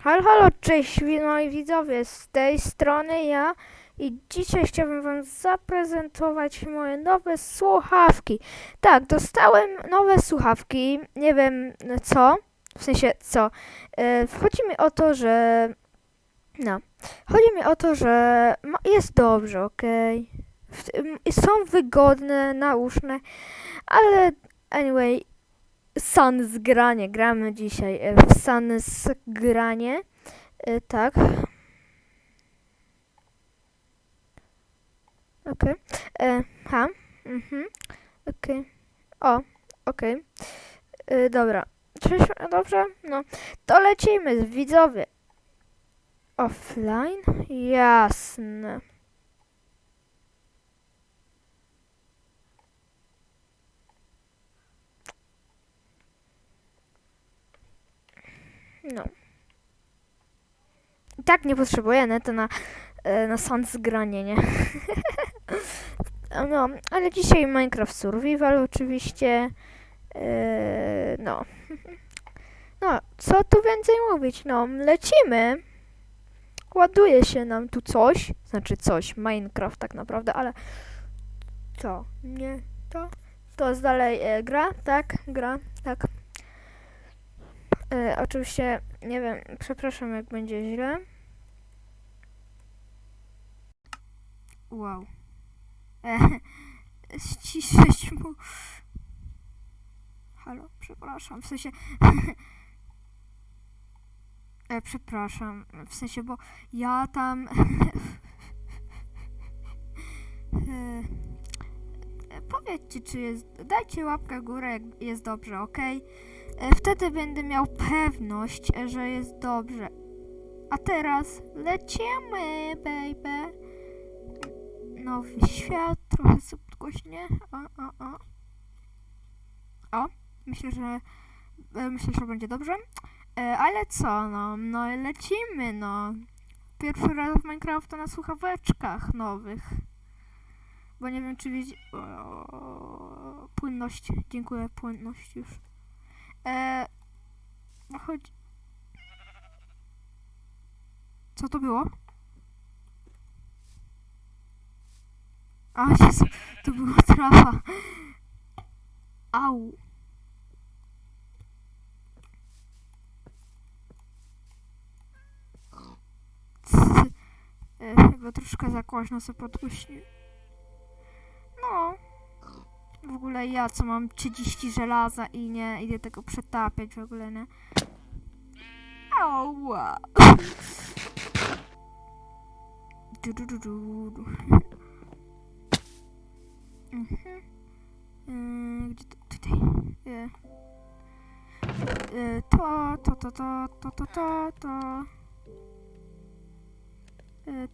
Halo, halo, cześć moi widzowie, z tej strony ja i dzisiaj chciałbym wam zaprezentować moje nowe słuchawki. Tak, dostałem nowe słuchawki, nie wiem co, w sensie co. E, chodzi mi o to, że... No, chodzi mi o to, że jest dobrze, i Są wygodne, nauszne, ale anyway, Sans granie, gramy dzisiaj e, w Sans granie. E, tak. Okej. E, Ha. Mhm. Okej. O, okej. E, Dobra. Cześć, dobrze? No. To lecimy, widzowie. Offline? Jasne. No. I tak nie potrzebuję neta na, e, na sans granie, nie? no, ale dzisiaj Minecraft Survival oczywiście. E, no. No, co tu więcej mówić? No, lecimy. Ładuje się nam tu coś. Znaczy coś, Minecraft tak naprawdę, ale co? Nie, to? To jest dalej e, gra, tak? Gra, tak. E, oczywiście, nie wiem, przepraszam jak będzie źle. Wow. E, ściszyć mu. Halo, przepraszam, w sensie... e, przepraszam, w sensie, bo ja tam... e, e, powiedzcie, czy jest... Dajcie łapkę w górę, jak jest dobrze, okej? E, Wtedy będę miał pewność, e, że jest dobrze. A teraz lecimy, baby. Nowy świat, trochę subgłośnie. O, o, o. O, myślę, że e, myślę, że będzie dobrze. Ale co, no, no lecimy, no. Pierwszy raz w Minecrafta na słuchaweczkach nowych. Bo nie wiem, czy widzi... O, płynność, dziękuję, płynność już. E, no chodź. Co to było? A, Jezu, to była trawa. Au. E, chyba troszkę za głośno sobie podgłośnił. No. W ogóle ja, co mam 30 żelaza i nie idę tego przetapiać w ogóle, nie? Ała. Du, du, du, du, du. Mhm. Yy, Gdzie to? Tutaj. Yy. Yy, To, to, to, to, to, to, to, to.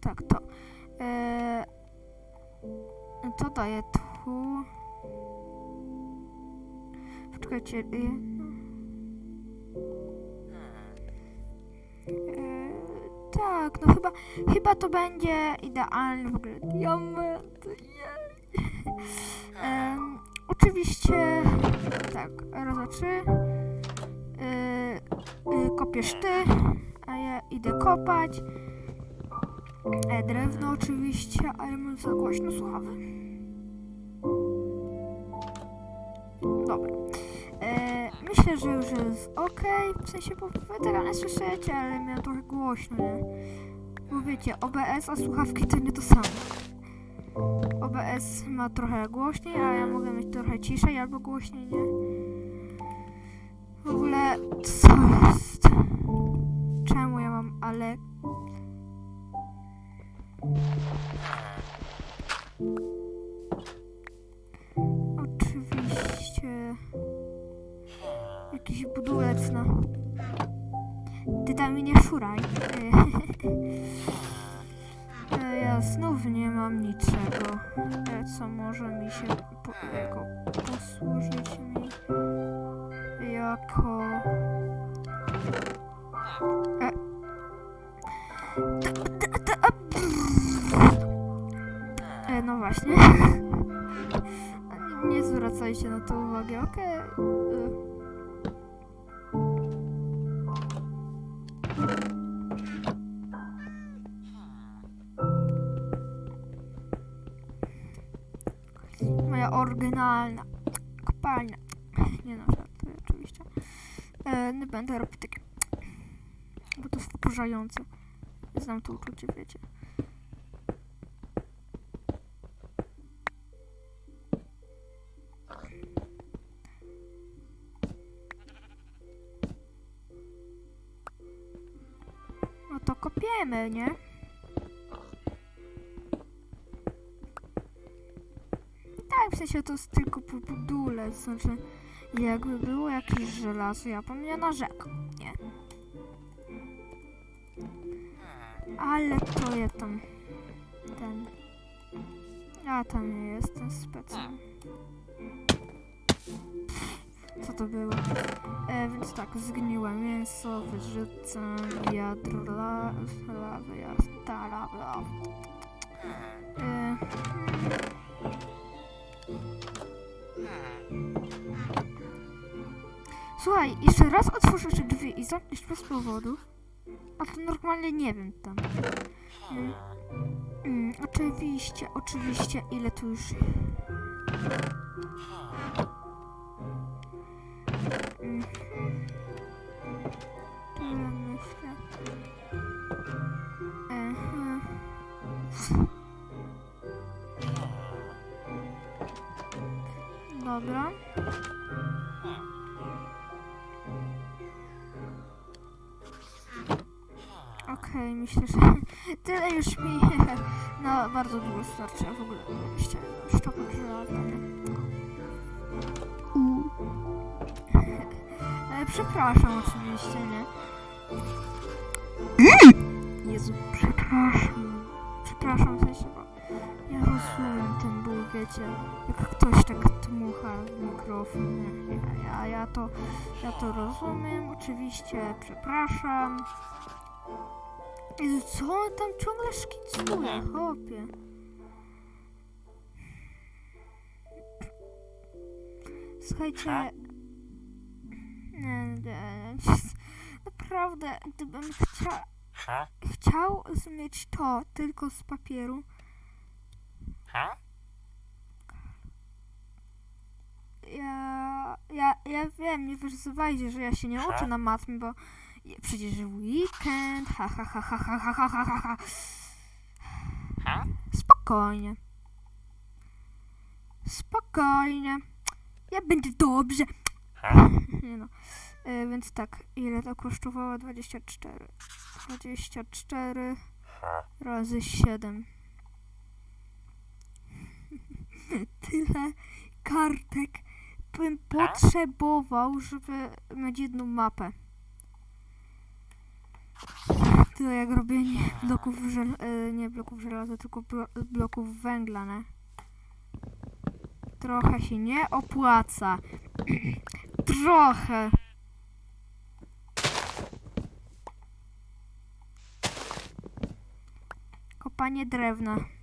Tak, to. To daję tu. Poczekajcie. Yy. Yy, Tak, no chyba, chyba to będzie idealny w ogóle diament. Em, oczywiście, tak, raz, trzy. Yy, yy, kopiesz ty, a ja idę kopać. E, drewno oczywiście, a ja mam za głośno słuchawy. Myślę, że już jest ok. W sensie, bo słyszycie, ale miałem trochę głośno, nie? Bo wiecie, OBS a słuchawki to nie to samo. OBS ma trochę głośniej, a ja mogę mieć trochę ciszej albo głośniej, nie? W ogóle, co jest? Szuraj. E, Ja znów nie mam niczego, e, co może mi się po, jako oryginalna kopalnia. Nie no, żartuję oczywiście. E, nie będę robić takie, bo to jest wkurzające. Znam to uczucie, wiecie. To jest tylko budulec, znaczy jakby było jakieś żelazo, ja bym je narzekał, nie? Ale to ja tam, ten, ja tam nie jestem specjalnie. Co to było? E, więc tak, zgniłe mięso, wyrzucam, wiadro la, lawy, ja stara, bla. E, Słuchaj, jeszcze raz otworzysz te drzwi i zamkniesz bez powodu. A to normalnie nie wiem tam. Mm, mm, oczywiście, oczywiście, ile tu już. Mhm. Dobra. Okej, myślę, że tyle już mi no bardzo długo starczy, a w ogóle oczywiście szczopak. E, Przepraszam oczywiście, nie? Jezu, przepraszam. Przepraszam, w sensie, bo ja rozumiem ten ból, wiecie, jak ktoś tak dmucha w mikrofon, nie? Ja, ja, ja to, ja to rozumiem, oczywiście, przepraszam. Jezu, co? On tam ciągle szkicuje, chłopie? Słuchajcie... Nie, nie, nie, naprawdę, gdybym chcia, Huh? chciał mieć to tylko z papieru, ja, ja, ja wiem, nie wyzywajcie, że ja się nie uczę na matmie, bo przecież weekend, ha, ha, ha, ha, ha, ha, ha, ha, ha, ha. Spokojnie. Spokojnie. Ja będzie dobrze. Nie no. E, więc tak, ile to kosztowało? 24. 24 razy 7. Tyle kartek bym potrzebował, żeby mieć jedną mapę. Tyle jak robienie bloków e, nie bloków żelaza, tylko blo bloków węgla, nie? Trochę się nie opłaca. Trochę. Kopanie drewna.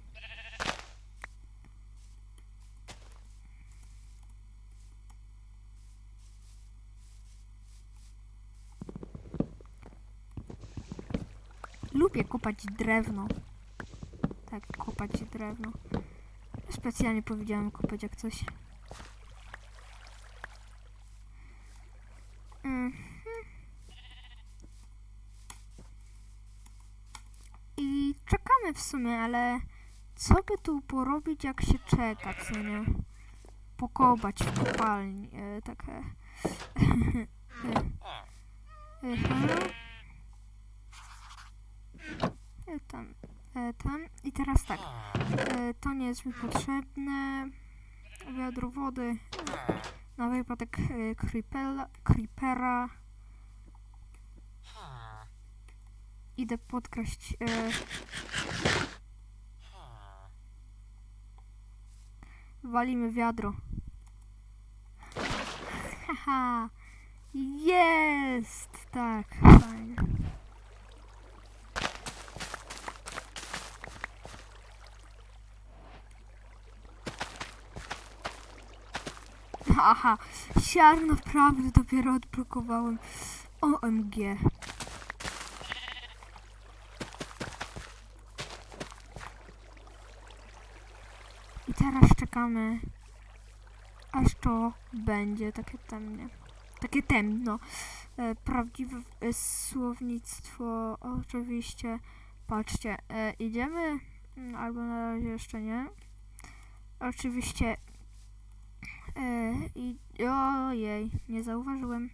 Lubię kopać drewno. Tak, kopać drewno. Specjalnie powiedziałem kopać jak coś. Mhm. I czekamy w sumie, ale co by tu porobić jak się czeka, co nie? Pokopać w kopalni, e, takie... e, mhm. E, tam. I teraz tak, e, to nie jest mi potrzebne. Wiadro wody. Na wypadek e, creepela, creepera. Idę podkraść. E, walimy wiadro. Haha. Jest! Tak, fajnie. Aha, siar naprawdę dopiero odblokowałem. OMG. I teraz czekamy aż to będzie takie temnie. Takie temno. E, prawdziwe e, słownictwo, oczywiście. Patrzcie, e, idziemy, mm, albo na razie jeszcze nie. Oczywiście. E, i, ojej, nie zauważyłem.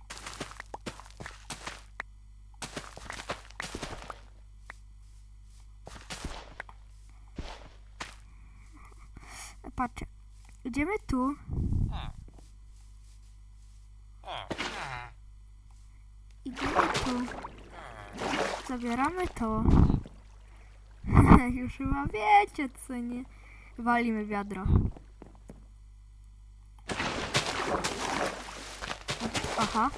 Patrzcie, idziemy tu. Idziemy tu. Zabieramy to. Już chyba wiecie, co nie. Walimy wiadro. Aha.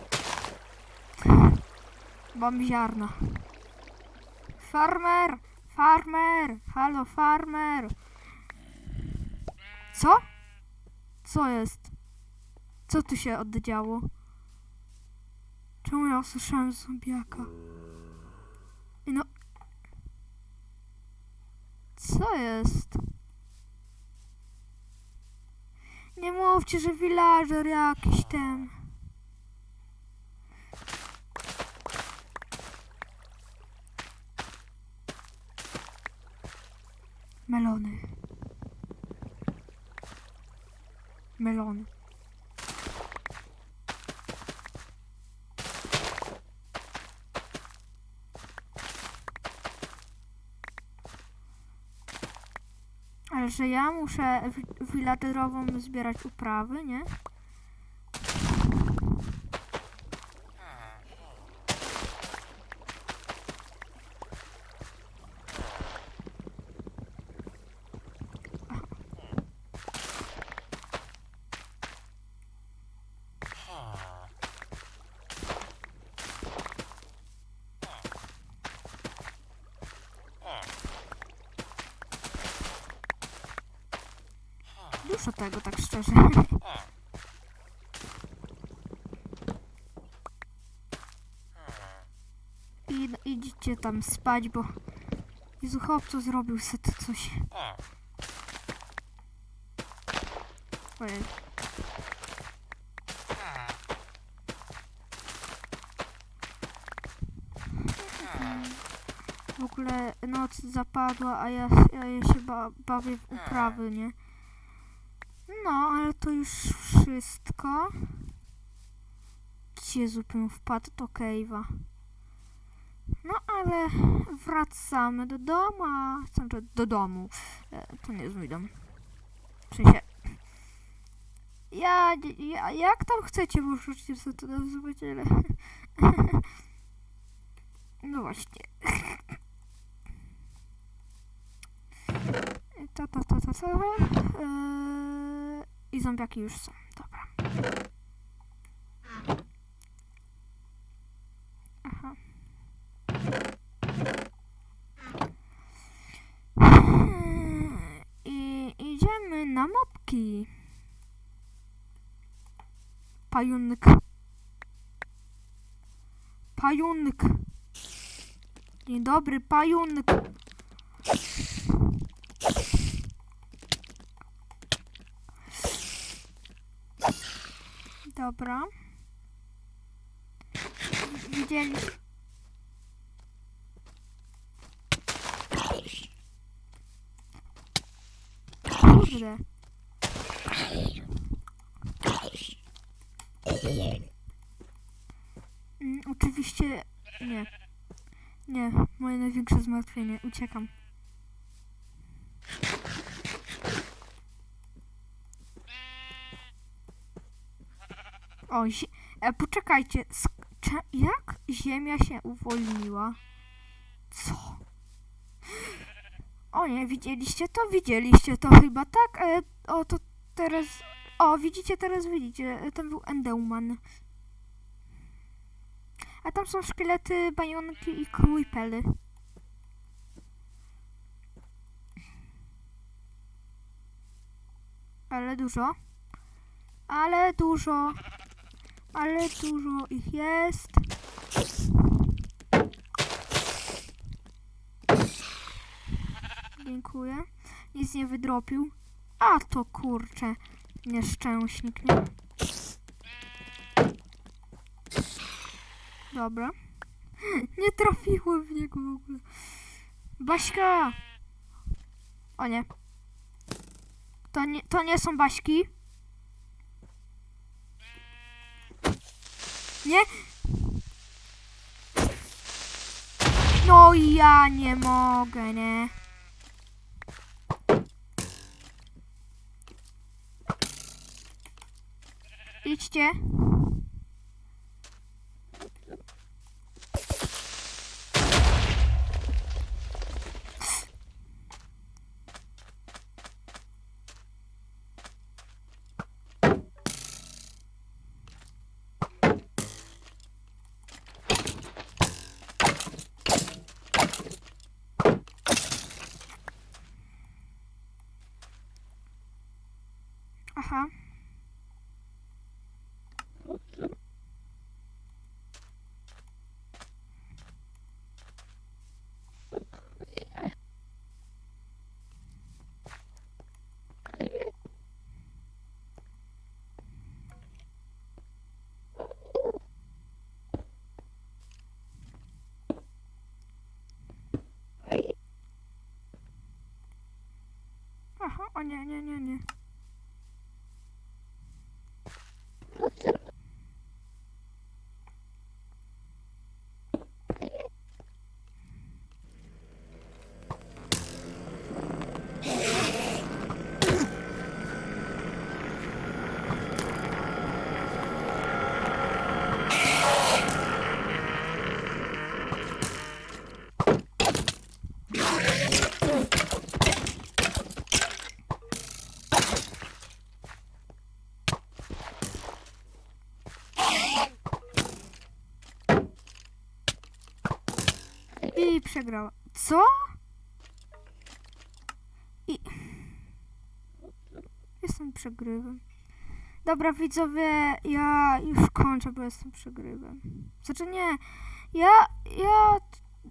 Mam ziarno. Farmer! Farmer! Halo, farmer! Co? Co jest? Co tu się oddziało? Czemu ja usłyszałem zombiaka? Ej, No. Co jest? Nie mówcie, że villager jakiś ten. Melony. Melony. Ale że ja muszę wi- villagerową zbierać uprawy, nie? Dużo tego, tak szczerze. I idźcie tam spać, bo... Jezu, chłopcu zrobił se to coś. Ojej. W ogóle noc zapadła, a ja, ja się ba bawię w uprawy, nie? No, ale to już wszystko. Gdzie zupełnie wpadł do cave'a. No, ale wracamy do domu. Znaczy, do domu. E, To nie jest mój dom. W sensie... Ja, ja, jak tam chcecie, możecie sobie to nazwać, ale... No właśnie. Ta, ta, ta, ta, ta. Eee, I zombiaki już są. Dobra. Aha. I idziemy na mopki. Pajunek. Pajunek. Dzień dobry, pajunek. Dobra. Widzieli. Kurde. Mm, oczywiście nie. Nie, moje największe zmartwienie. Uciekam. O, e, poczekajcie. jak ziemia się uwolniła? Co? O nie, widzieliście to? Widzieliście to chyba, tak? E, o, to teraz... O, widzicie, teraz widzicie. E, Tam był Endeuman. A tam są szkielety, bajonki i creepely. Ale dużo. Ale dużo. Ale dużo ich jest. Dziękuję. Nic nie wydropił. A to kurczę. Nieszczęśnik, nie? Dobra. Nie trafiłem w niego w ogóle. Baśka! O nie. To nie, to nie są Baśki. Nie? No ja nie mogę, nie? Idźcie. Aha. Aha, nie, nie, nie, nie. I przegrała. Co? I... Jestem przegrywem. Dobra, widzowie, ja już kończę, bo jestem przegrywem. Znaczy nie, ja, ja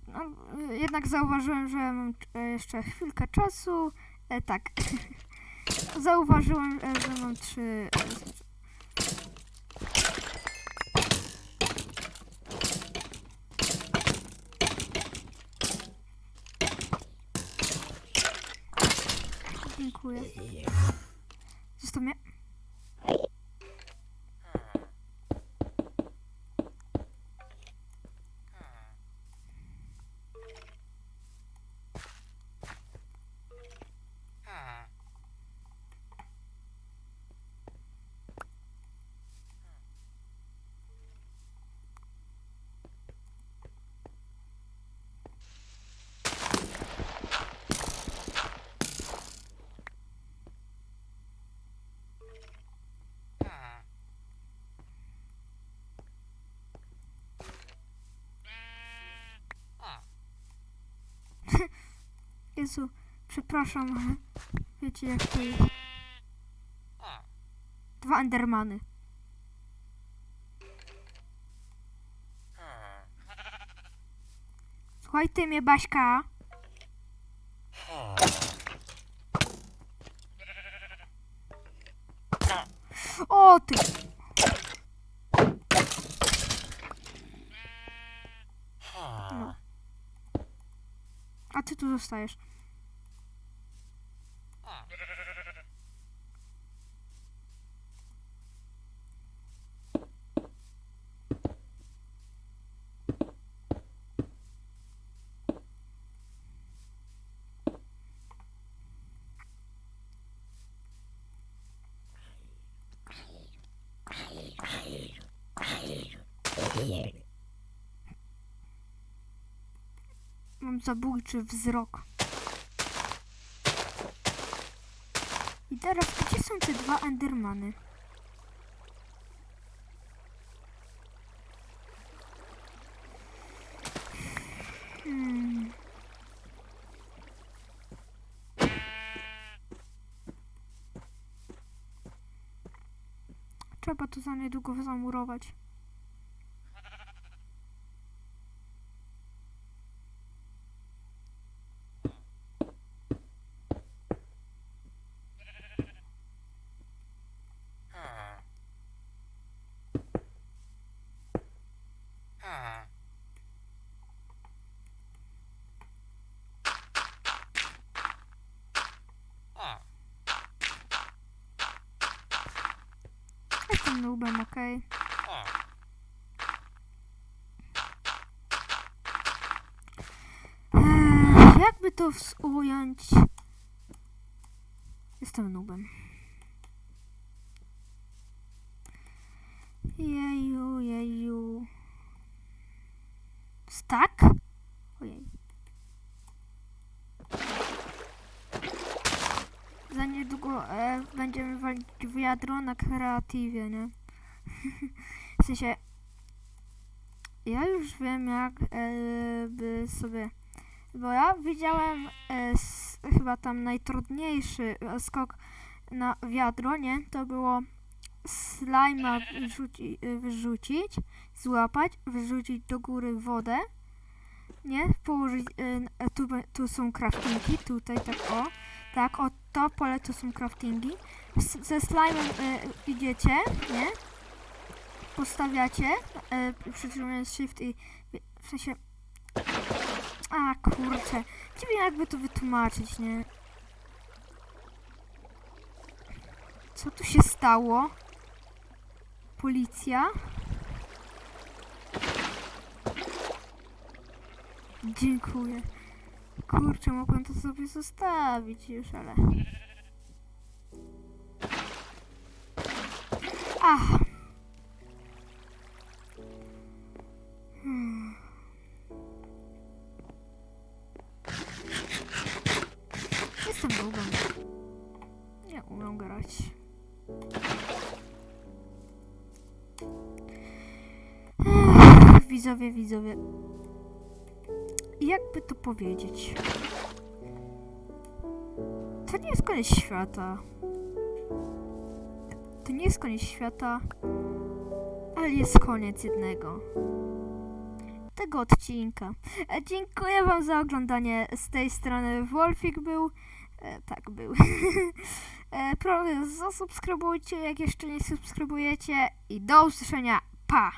no, jednak zauważyłem, że mam e, jeszcze chwilkę czasu. E, tak. Zauważyłem, e, że mam trzy... Dziękuję. Zostaw mnie. Jezu, przepraszam, wiecie jak to jest. Dwa Endermany. Słuchaj ty mnie, Baśka. O ty! No. A ty tu zostajesz. Zabójczy wzrok. I teraz, gdzie są te dwa Endermany? Hmm. Trzeba to za niedługo zamurować. jestem noobem, okej? Ha. To ws- ująć? Jestem nubem. Jeju, jeju. Stak? Ojej. Za niedługo e, będziemy walić w wiadro na kreatywie, nie? w sensie... Ja już wiem jak e, by sobie bo ja widziałem e, s, chyba tam najtrudniejszy e, skok na wiadro, nie? To było slajma e, wyrzucić, złapać, wyrzucić do góry wodę, nie? Położyć, e, e, tu, tu są craftingi, tutaj tak o, tak, o to pole tu są craftingi. Ze slajmem e, idziecie, nie? Postawiacie, e, przytrzymując shift i w sensie a kurczę, nie jakby to wytłumaczyć, nie? Co tu się stało? Policja? Dziękuję. Kurczę, mogłem to sobie zostawić już, ale... Ach. Jestem długą. Nie umiem grać. Widzowie, widzowie. Jakby to powiedzieć? To nie jest koniec świata. To nie jest koniec świata, ale jest koniec jednego. Tego odcinka. E, Dziękuję Wam za oglądanie. Z tej strony Wolfik był. E, tak, był. e, proszę, zasubskrybujcie, jak jeszcze nie subskrybujecie. I do usłyszenia. Pa!